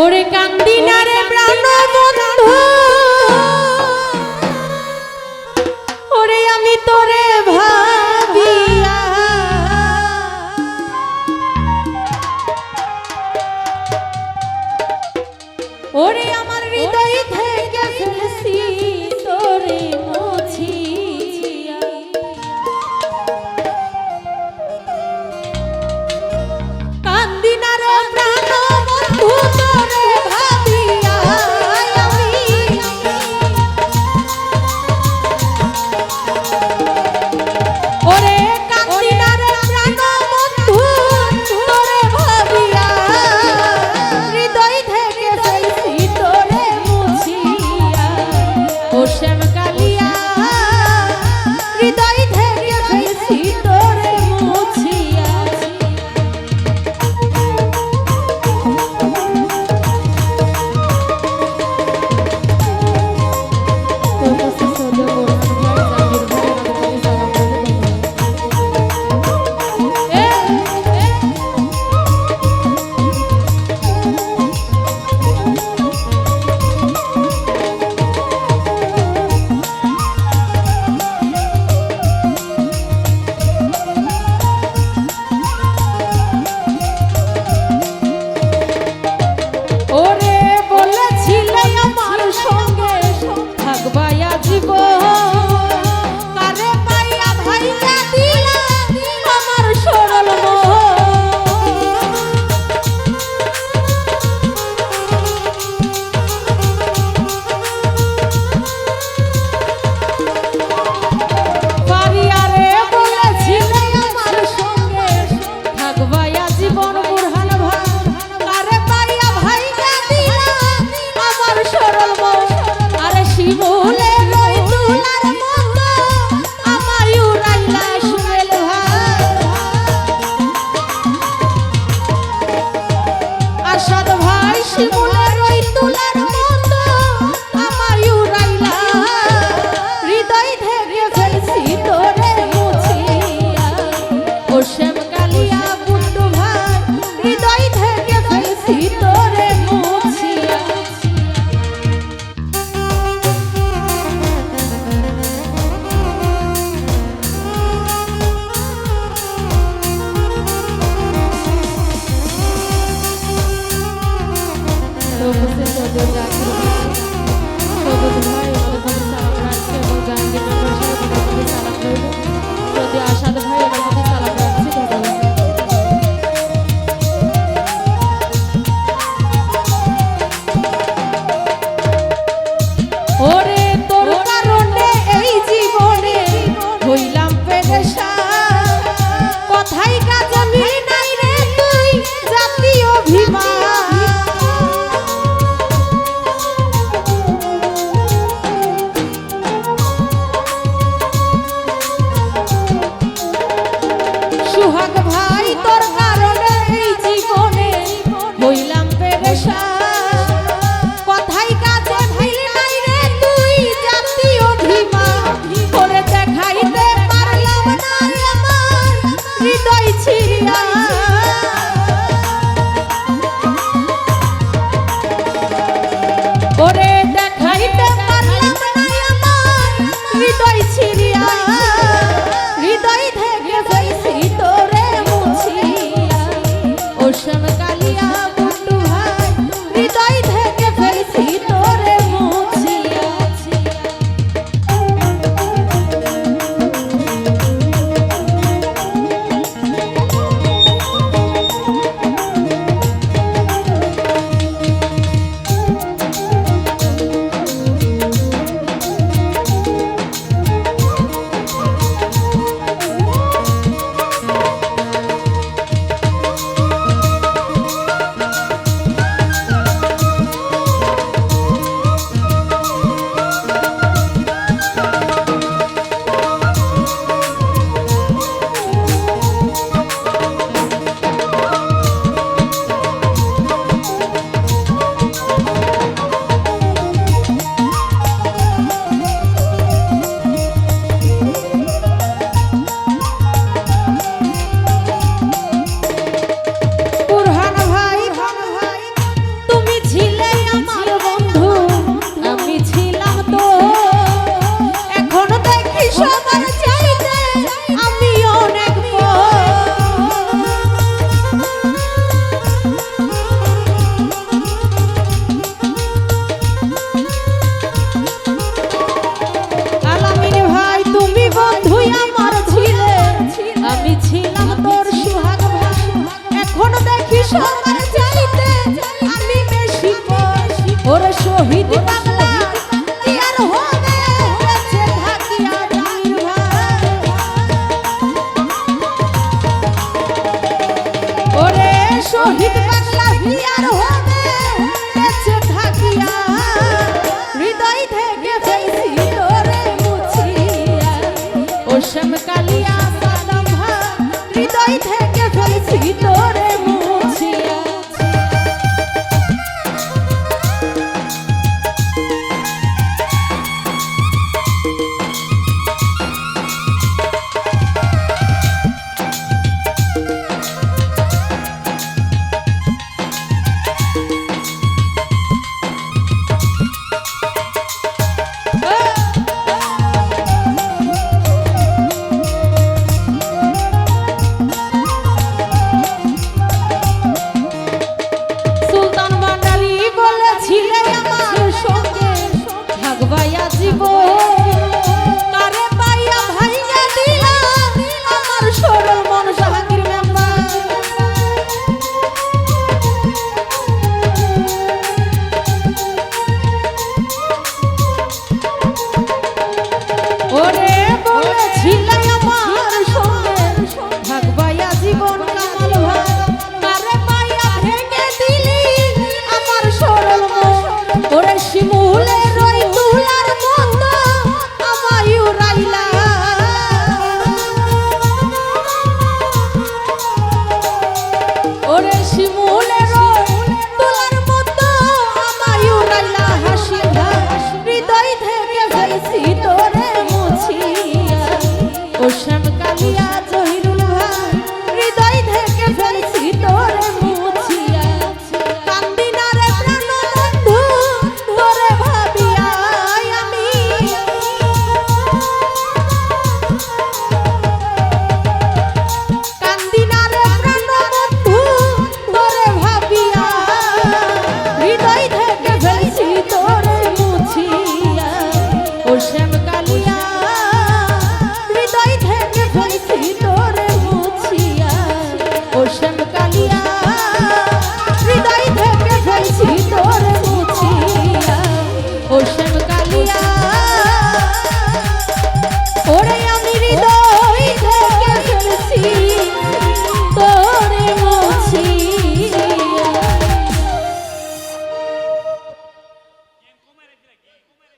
ওরে কান্দি না রে প্রাণ বন্ধু। ওরে আমি তোরে শহীদ বাংলা ভিয়ার হবে। বেঁচে থাকিয়া হৃদয় থেকে ফেলছি তোরে মুছিয়া। ও শ্যাম কালিয়া সালাম হৃদয় থেকে